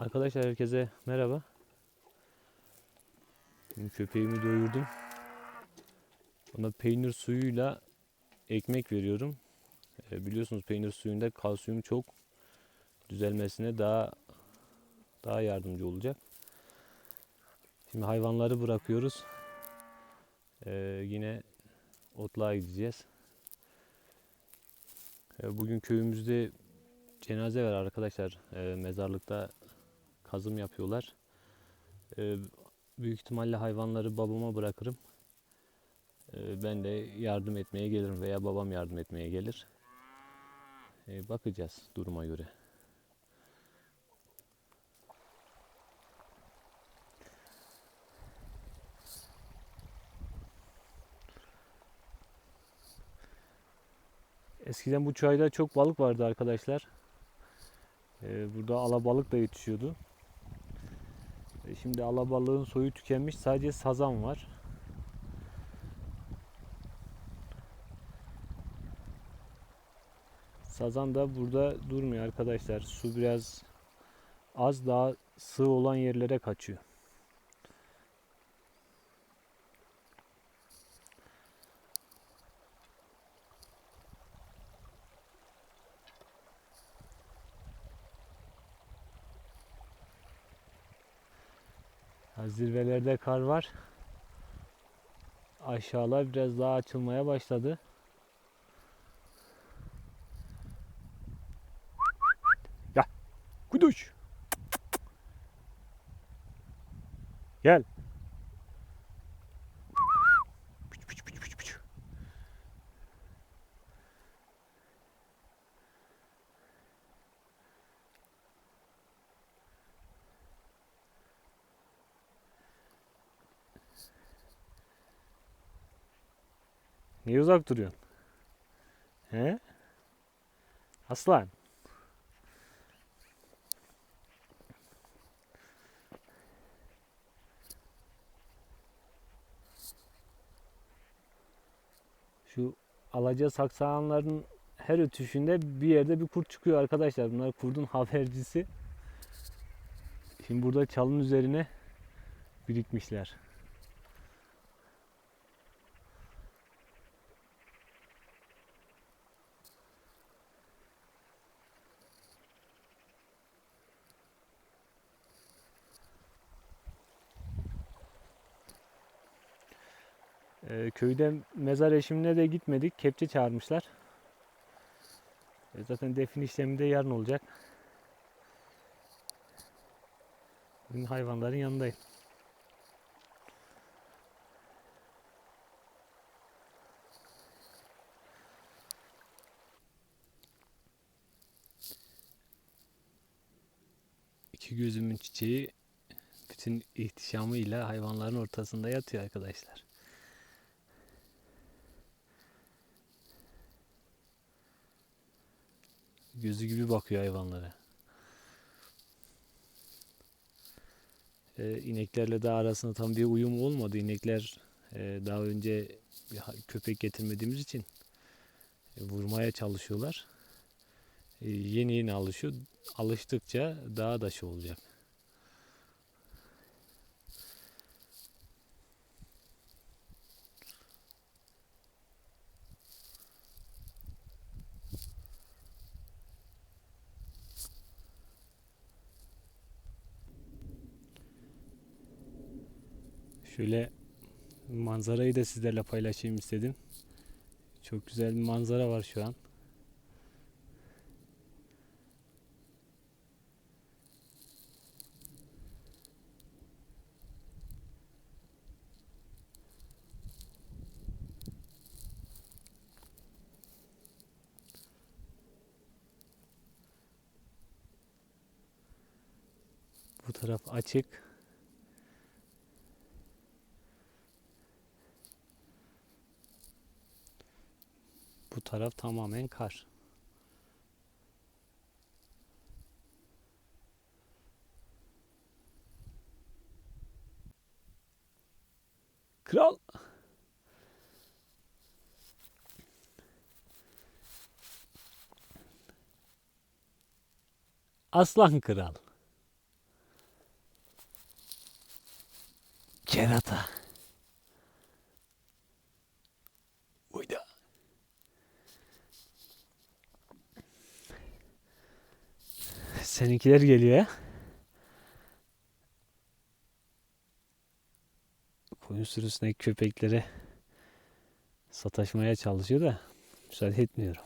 Arkadaşlar herkese merhaba. Şimdi köpeğimi doyurdum. Ona peynir suyuyla ekmek veriyorum. E, biliyorsunuz peynir suyunda kalsiyum çok düzelmesine daha daha yardımcı olacak. Şimdi hayvanları bırakıyoruz. E, yine otluğa gideceğiz. E, bugün köyümüzde cenaze var arkadaşlar. E, mezarlıkta kazım yapıyorlar. Ee, büyük ihtimalle hayvanları babama bırakırım. Ee, ben de yardım etmeye gelirim veya babam yardım etmeye gelir. Ee, bakacağız duruma göre. Eskiden bu çayda çok balık vardı arkadaşlar. Ee, burada alabalık da yetişiyordu. E, Şimdi alabalığın soyu tükenmiş. Sadece sazan var. Sazan da burada durmuyor arkadaşlar. Su biraz az daha sığ olan yerlere kaçıyor. Zirvelerde kar var. Aşağılar biraz daha açılmaya başladı. Ya, kuduş. Gel. Niye uzak duruyorsun? He? Aslan. Şu alaca saksağanların her ötüşünde bir yerde bir kurt çıkıyor arkadaşlar. Bunlar kurdun habercisi. Şimdi burada çalın üzerine birikmişler. Ee, köyde mezar eşimine de gitmedik. Kepçe çağırmışlar. E, zaten defin işlemi de yarın olacak. Bugün hayvanların yanındayım. İki gözümün çiçeği bütün ihtişamıyla hayvanların ortasında yatıyor arkadaşlar. Gözü gibi bakıyor hayvanlara. Ee, ineklerle de arasında tam bir uyum olmadı. İnekler e, daha önce köpek getirmediğimiz için e, vurmaya çalışıyorlar. E, yeni yeni alışıyor. Alıştıkça daha da şey olacak. Şöyle manzarayı da sizlerle paylaşayım istedim. Çok güzel bir manzara var şu an. Bu taraf açık. Bu taraf tamamen kar. Kral. Aslan kral. Kerata. Seninkiler geliyor ya. Koyun sürüsündeki köpekleri sataşmaya çalışıyor da müsaade etmiyorum.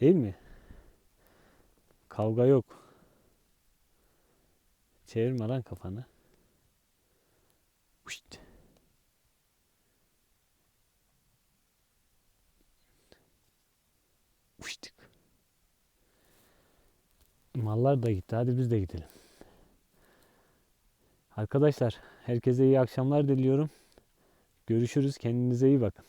Değil mi? Kavga yok. Çevirme lan kafanı. Uşt. Uşt. Mallar da gitti. Hadi biz de gidelim. Arkadaşlar herkese iyi akşamlar diliyorum. Görüşürüz. Kendinize iyi bakın.